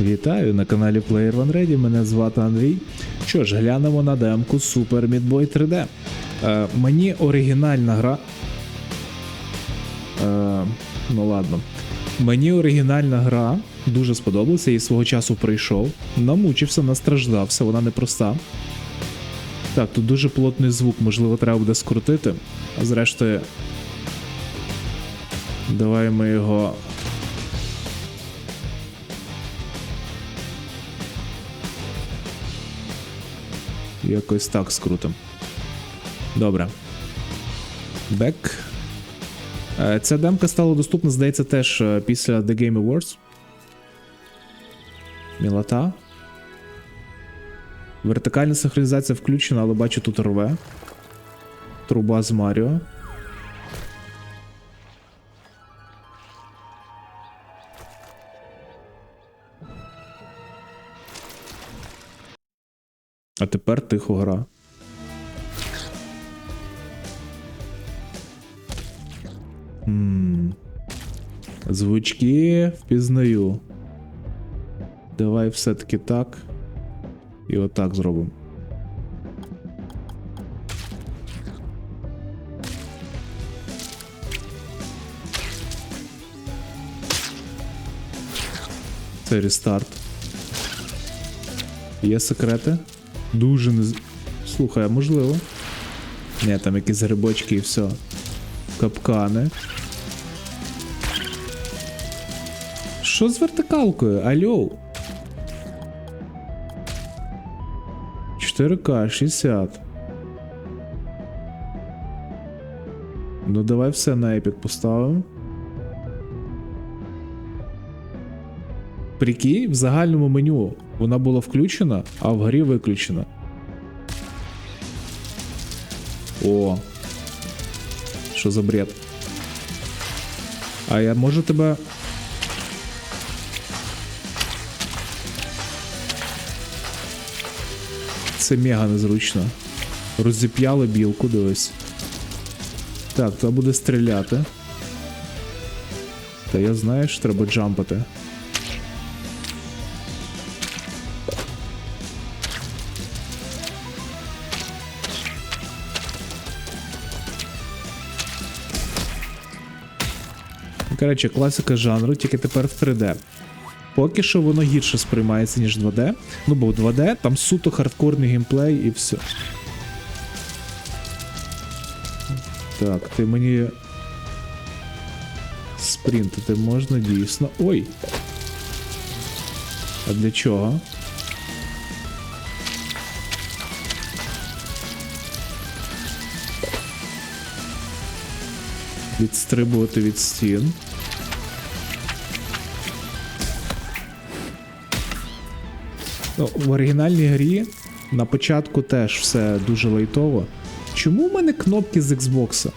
Вітаю на каналі Player One Ready, мене звати Андрій. Що ж, глянемо на демку Super Meat Boy 3D. Е, мені оригінальна гра. Е, ну ладно. Мені оригінальна гра дуже сподобалася, її свого часу пройшов. Намучився, настраждався, вона непроста. Так, тут дуже плотний звук, можливо, треба буде скрутити. А зрештою. Давай ми його Якось так скрутим. Добре. Бек. Е, Ця демка стала доступна, здається, теж е, після The Game Awards. Мілота. Вертикальна синхронізація включена, але бачу тут рве. Труба з Маріо. Тепер тихо гра. Хм. Звучки впізнаю. Давай все-таки так. І отак зробимо. Це рестарт. Є секрети? Дуже не. Слухай, а можливо. Ні, там якісь грибочки і все. Капкани. Що з вертикалкою? Алло? 4К 60. Ну, давай все на епік поставимо. Прикинь, в загальному меню вона була включена, а в грі виключена. О. Що за бред? А я можу тебе. Це мега незручно. Розіп'яли білку, дивись. Так, то буде стріляти. Та я знаю, що треба джампати. Коротше, класика жанру, тільки тепер в 3D. Поки що воно гірше сприймається, ніж 2D. Ну, бо в 2D там суто хардкорний геймплей і все. Так, ти мені. Спринтити можна дійсно. Ой! А для чого? Відстрибувати від стін. Ну, в оригінальній грі на початку теж все дуже лайтово. Чому в мене кнопки з Xbox?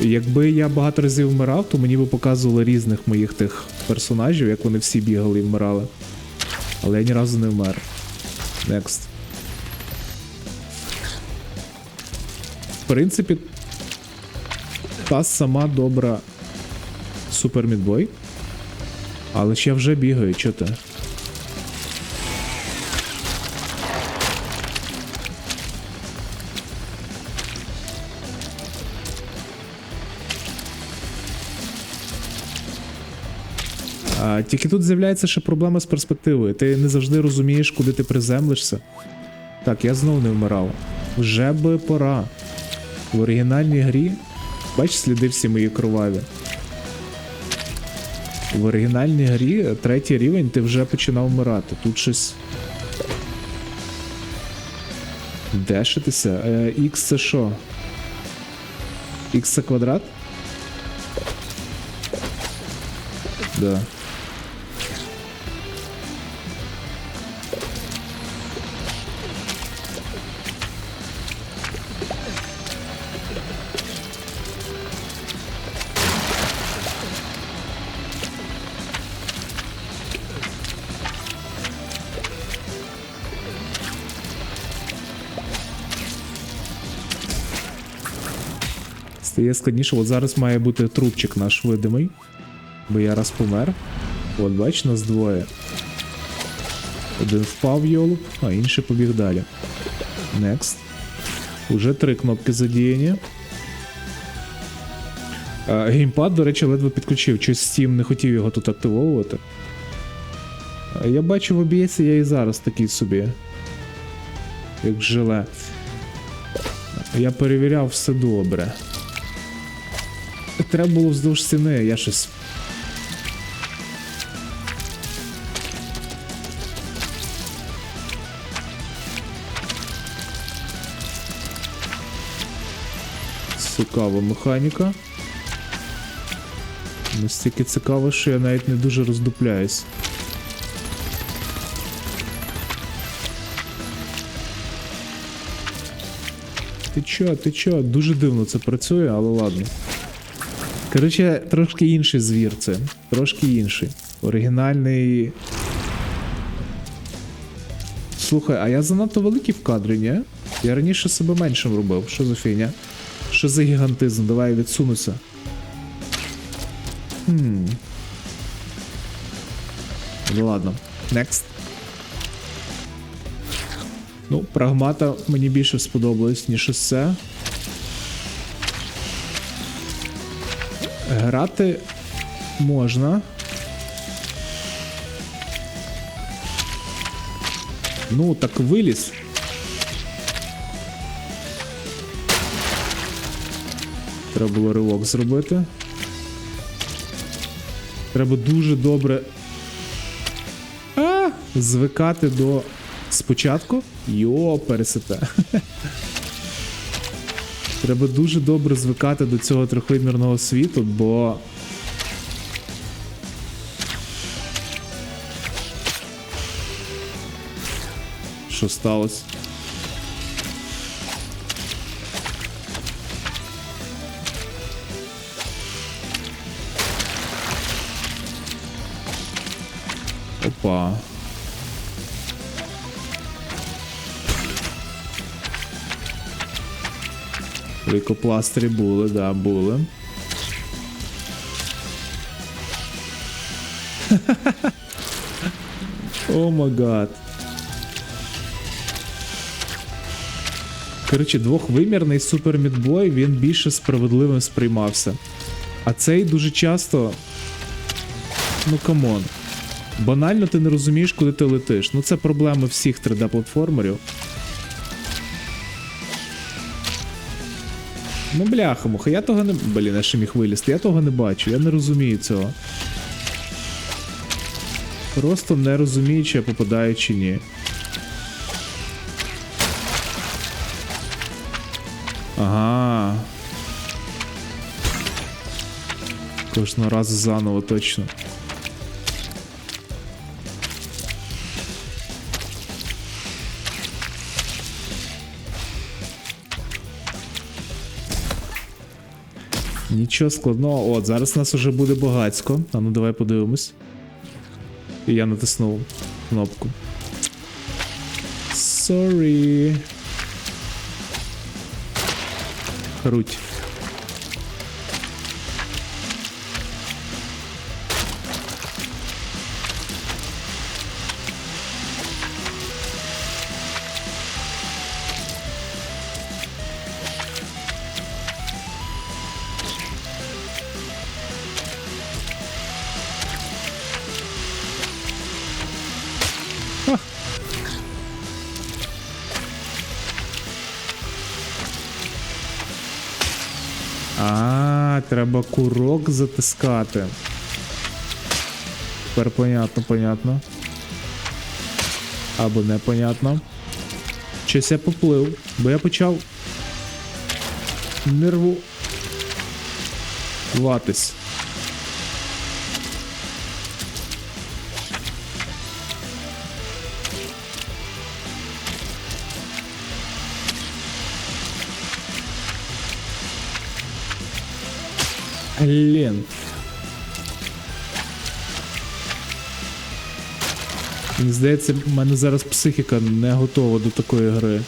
Якби я багато разів вмирав, то мені би показували різних моїх тих персонажів, як вони всі бігали і вмирали. Але я ні разу не вмер. Next. В принципі, та сама добра Супер Мідбой. Але ж я вже бігаю, чо ти? Тільки тут з'являється ще проблема з перспективою. Ти не завжди розумієш, куди ти приземлишся. Так, я знов не вмирав. Вже би пора. В оригінальній грі. Бач сліди всі мої кроваві. В оригінальній грі третій рівень ти вже починав вмирати. Тут щось. Дешитися? Х X це що? X це квадрат? Да. Стає складніше, от зараз має бути трубчик наш видимий. Бо я раз помер. От, бач, нас двоє. Один впав йолуп, а інший побіг далі. Next. Уже три кнопки задіяні. Геймпад, до речі, ледве підключив. Щось Steam не хотів його тут активовувати. Я бачу в OBS я і зараз такий собі. Як желе. Я перевіряв все добре. Треба було вздовж стіни, я щось. Цікава механіка. Настільки цікаво, що я навіть не дуже роздупляюсь. Ти чо, ти чо? Дуже дивно це працює, але ладно. Коротше, трошки інший звір це. Трошки інший. Оригінальний. Слухай, а я занадто великий в кадрі, ні? Я раніше себе меншим робив. Що за фігня? Що за гігантизм? Давай я відсунуся. Хм. Ну ладно. Next. Ну, прагмата мені більше сподобалось, ніж ось це. Грати можна. Ну, так виліз. Треба було ривок зробити. Треба дуже добре. А, звикати до спочатку. Йо, пересете. Треба дуже добре звикати до цього трьохвимірного світу, бо. Що сталося? Опа. Лейкопластирі були, да, були. О май гад. Коротше, двохвимірний супер мідбой, він більше справедливим сприймався. А цей дуже часто. Ну камон. Банально ти не розумієш, куди ти летиш. Ну це проблеми всіх 3D-платформерів. Ну бляха муха, я того не. Блін, я ще міг вилізти, я того не бачу, я не розумію цього. Просто не розумію, чи я попадаю чи ні. Ага. Кожного разу заново точно. Нічого складного. От, зараз у нас уже буде багацько. А ну давай подивимось. І я натиснув кнопку. Sorry. Круть. Курок затискати. Тепер понятно, понятно. Або непонятно. Щось я поплив, бо я почав нерву ватись. Мені здається, в мене зараз психіка не готова до такої гри.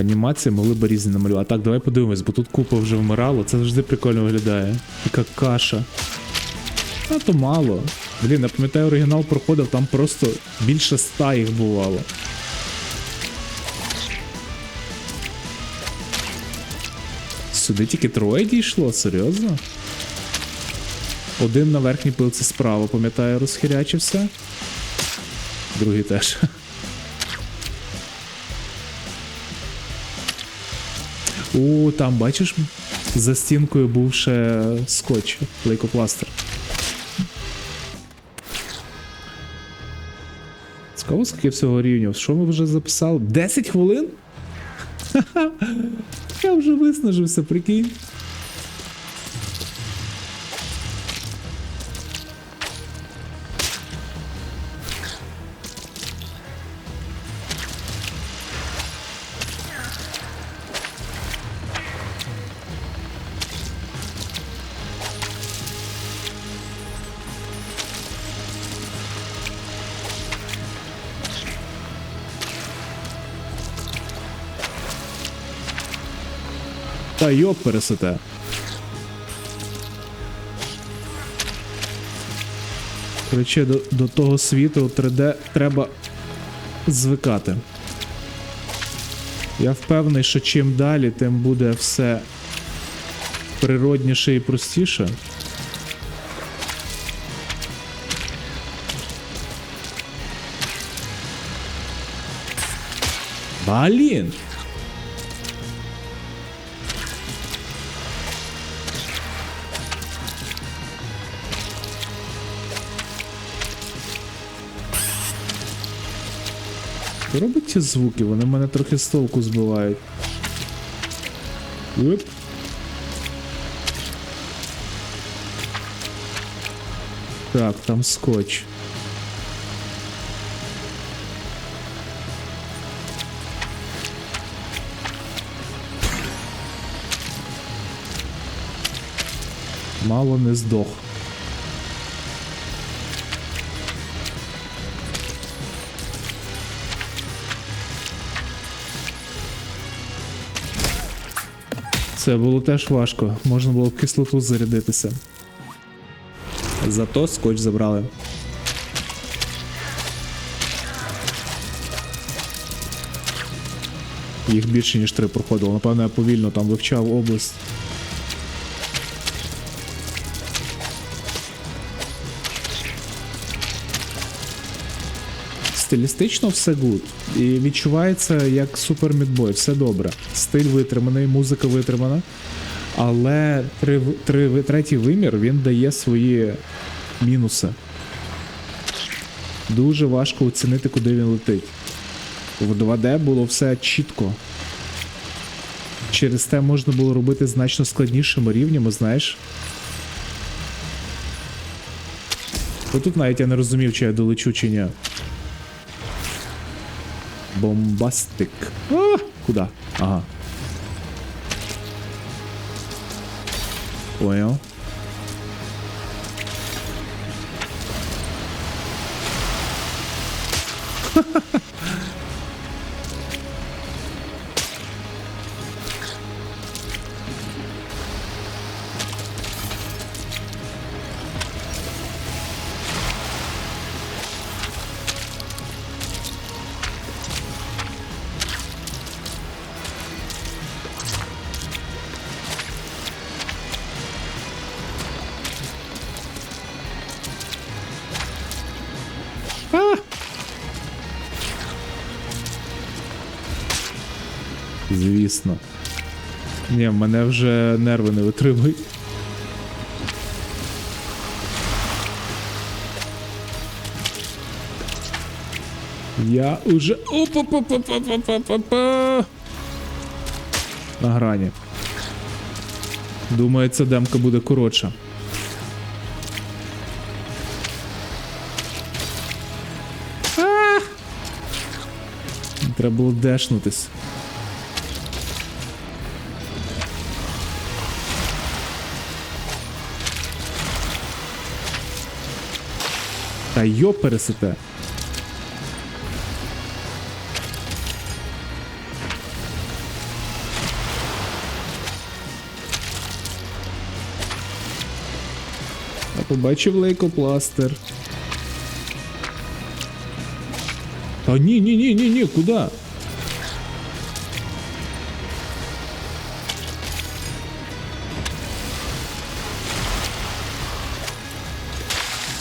Анімації могли б різні намалювати. Так, давай подивимось, бо тут купа вже вмирало. Це завжди прикольно виглядає. Така каша. А то мало. Блін, я пам'ятаю, оригінал проходив, там просто більше ста їх бувало. Сюди тільки троє дійшло, серйозно? Один на верхній пилці справа, пам'ятаю, розхирячився. Другий теж. О, там, бачиш, за стінкою був ще скотч, лейкопластер. Цікаво, скільки всього рівнів. Що ми вже записали? 10 хвилин? Я вже виснажився, прикинь. Та йоп пересете. Коротше, до, до того світу 3D треба звикати. Я впевнений, що чим далі, тим буде все природніше і простіше. Блін! Робить ці звуки? Вони мене трохи з толку збивають. Оп. Так, там скотч. Мало не здох. Це було теж важко. Можна було в кислоту зарядитися. Зато скотч забрали. Їх більше, ніж три проходило. Напевно, я повільно там вивчав область. Стилістично все гуд. І відчувається як супер мідбой, все добре. Стиль витриманий, музика витримана. Але три, три, третій вимір він дає свої мінуси. Дуже важко оцінити, куди він летить. В 2D було все чітко. Через те можна було робити значно складнішими рівнями, знаєш. Бо тут навіть я не розумів, чи я долечу, чи ні. Бомбастик. А, куда? Ага. Понял. Звісно. Ні, мене вже нерви не витримують. Я уже. Опа-па-па-па-па-па-па. На грані. Думаю, ця демка буде коротша. Треба було дешнутись. Та йо пересете. А побачив лейкопластер. А ні, ні, ні, ні, ні, куди?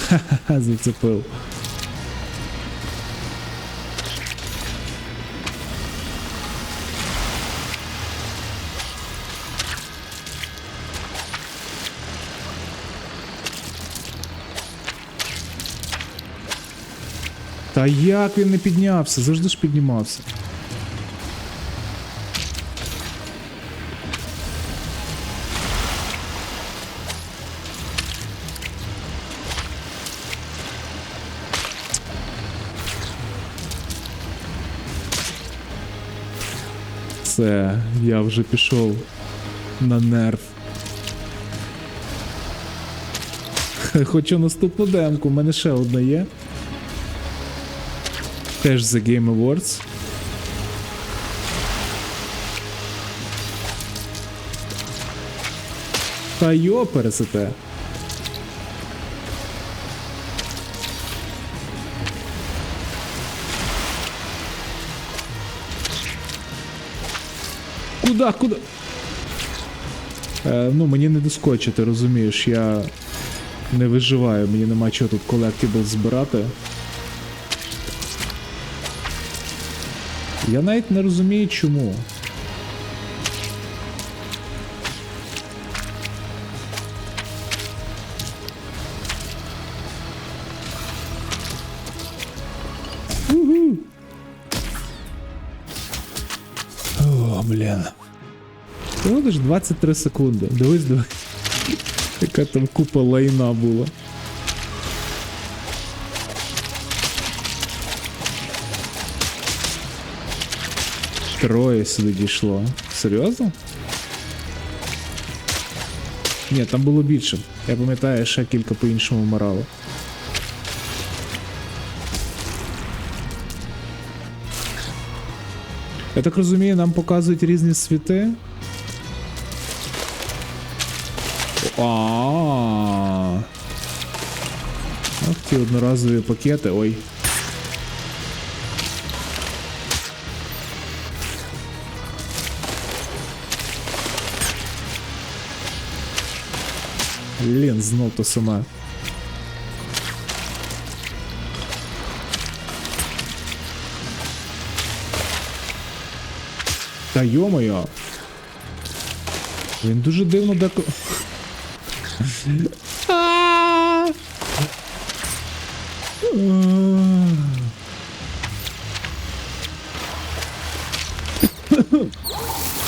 зацепив. Та як він не піднявся? Завжди ж піднімався. Це я вже пішов на нерв. Хочу наступну демку, у мене ще одна є. Теж The Game Awards. Та йо пересете. Куда, куда? Е, ну, мені не доскочити, розумієш, я не виживаю, мені нема чого тут колектибл збирати. Я навіть не розумію чому. О, блін. Всього лиш 23 секунди. Дивись, дивись. Яка там купа лайна була. Троє сюди дійшло. Серйозно? Ні, там було більше. Я пам'ятаю, ще кілька по-іншому вмирало. Я так розумію, нам показують різні світи. А. Ох, ті одноразові пакети. Ой. Блін, знов то саме. Та йомоє. Він дуже дивно деко.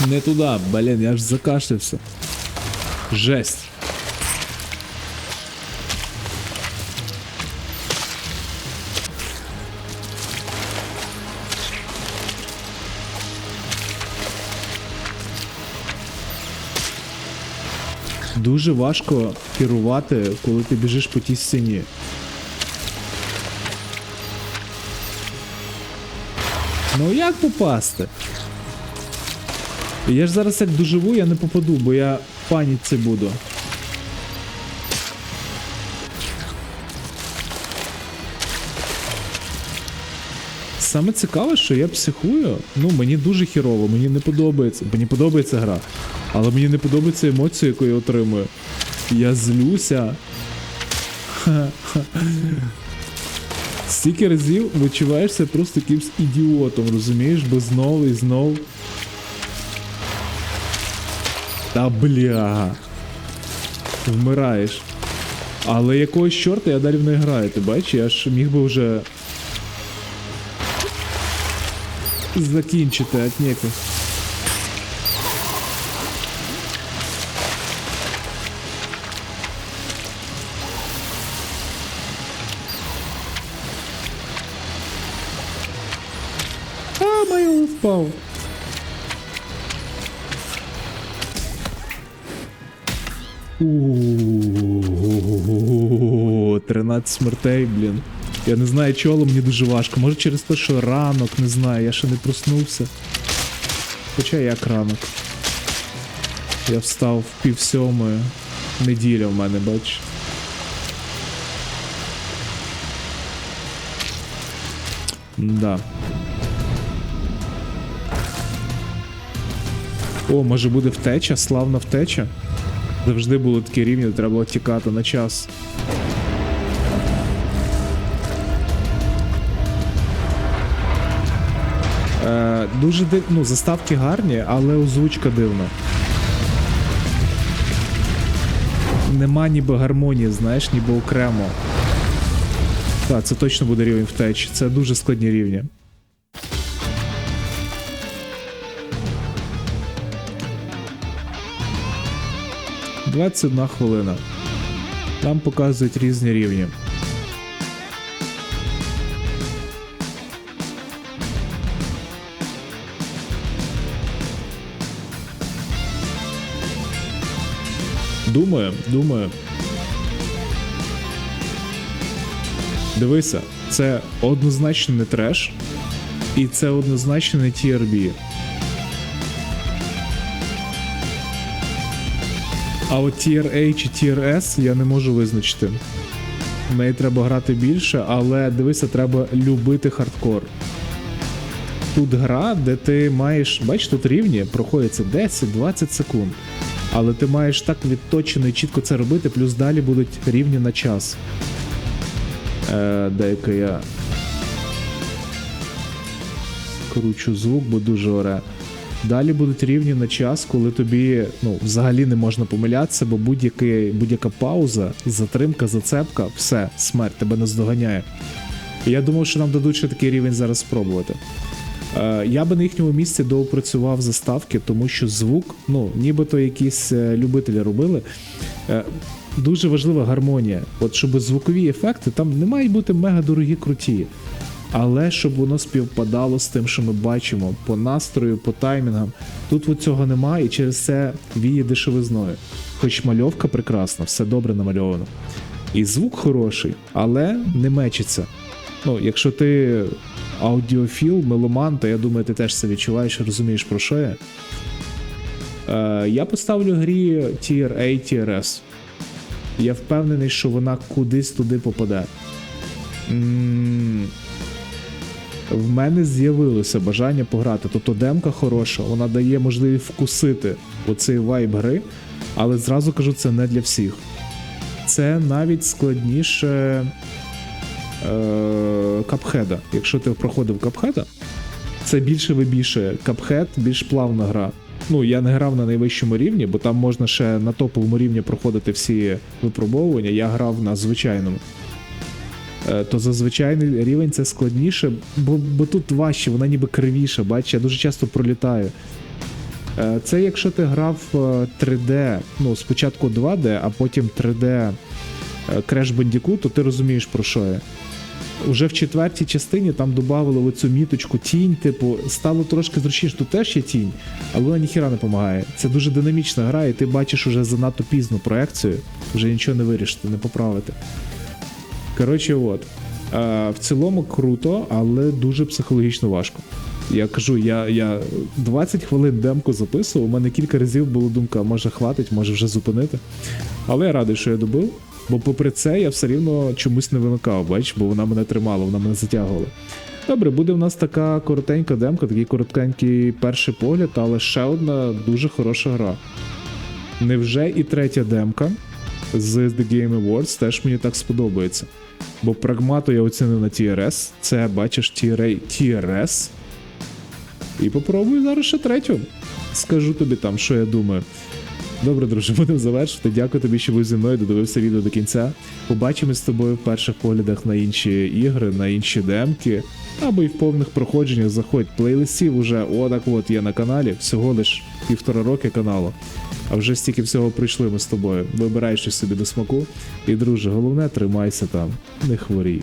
Не туди, блін, я ж закашлявся. Жесть. Дуже важко керувати, коли ти біжиш по тій стіні. Ну як попасти? Я ж зараз як доживу, я не попаду, бо я в паніці буду. Саме цікаве, що я психую. Ну, мені дуже хірово, мені не подобається. Мені подобається гра. Але мені не подобається емоція, яку я отримую. Я злюся. Стільки разів відчуваєшся просто якимсь ідіотом, розумієш? Бо знов і знов. Та бля. Вмираєш. Але якогось чорта я далі в неї граю, ти бачиш, я ж міг би вже. Закінчити, а смертей, блін. Я не знаю чого, але мені дуже важко. Може через те, що ранок, не знаю, я ще не проснувся. Хоча як ранок. Я встав в пів сьомої. Неділя в мене, бач. Да. О, може буде втеча, славна втеча. Завжди були такі рівні, треба було тікати на час. Дуже див... ну, заставки гарні, але озвучка дивна. Нема ніби гармонії, знаєш, ніби окремо. Так, це точно буде рівень втеч. Це дуже складні рівні. Двадцять одна хвилина. Там показують різні рівні. Думаю, думаю. Дивися, це однозначно не треш, і це однозначно не TRB. А от TRA чи TRS я не можу визначити. В неї треба грати більше, але дивися, треба любити хардкор. Тут гра, де ти маєш, бачиш, тут рівні проходиться 10-20 секунд. Але ти маєш так відточено і чітко це робити, плюс далі будуть рівні на час. Е, Дай-ка я скручу звук, бо дуже оре. Далі будуть рівні на час, коли тобі ну, взагалі не можна помилятися, бо будь-яка пауза, затримка, зацепка, все, смерть, тебе не здоганяє. І я думав, що нам дадуть ще такий рівень зараз спробувати. Е, Я би на їхньому місці доопрацював заставки, тому що звук, ну, нібито якісь е, любителі робили. Е, Дуже важлива гармонія. От щоб звукові ефекти там не мають бути мега дорогі круті. Але щоб воно співпадало з тим, що ми бачимо по настрою, по таймінгам. Тут от цього немає, і через це віє дешевизною. Хоч мальовка прекрасна, все добре намальовано. І звук хороший, але не мечиться. Ну, якщо ти аудіофіл, меломан, то я думаю, ти теж це відчуваєш і розумієш, про що я. Е, я поставлю грі Tier A, Tier S. Я впевнений, що вона кудись туди попаде. М, В мене з'явилося бажання пограти. Тобто демка хороша, вона дає можливість вкусити оцей вайб гри, але зразу кажу, це не для всіх. Це навіть складніше капхеда. Якщо ти проходив капхеда, це більше вибільше капхед, більш плавна гра. Ну, я не грав на найвищому рівні, бо там можна ще на топовому рівні проходити всі випробовування. Я грав на звичайному. Е, То за рівень це складніше, бо, бо тут важче, вона ніби кривіша, бачиш, я дуже часто пролітаю. Е, Це якщо ти грав е, 3D, ну, спочатку 2D, а потім 3D е, Crash Bandicoot, то ти розумієш про що я. Уже в четвертій частині там додавали оцю міточку тінь, типу, стало трошки зручніше, тут теж є тінь, але вона ніхіра не допомагає. Це дуже динамічна гра, і ти бачиш уже занадто пізну проекцію, вже нічого не вирішити, не поправити. Коротше, от. В цілому круто, але дуже психологічно важко. Я кажу, я, я 20 хвилин демку записував, у мене кілька разів була думка, може хватить, може вже зупинити. Але я радий, що я добив, бо попри це я все рівно чомусь не вимикав, бачиш, бо вона мене тримала, вона мене затягувала. Добре, буде в нас така коротенька демка, такий коротенький перший погляд, але ще одна дуже хороша гра. Невже і третя демка з The Game Awards теж мені так сподобається. Бо прагмату я оцінив на TRS, це бачиш TRS. І попробую зараз ще третю. Скажу тобі там, що я думаю. Добре, друже, будемо завершити. Дякую тобі, що був зі мною, додивився відео до кінця. Побачимось з тобою в перших поглядах на інші ігри, на інші демки. Або й в повних проходженнях заходь. Плейлистів уже отак от є на каналі, всього лиш півтора роки каналу. А вже стільки всього прийшли ми з тобою. Вибирай собі до смаку. І, друже, головне, тримайся там, не хворій.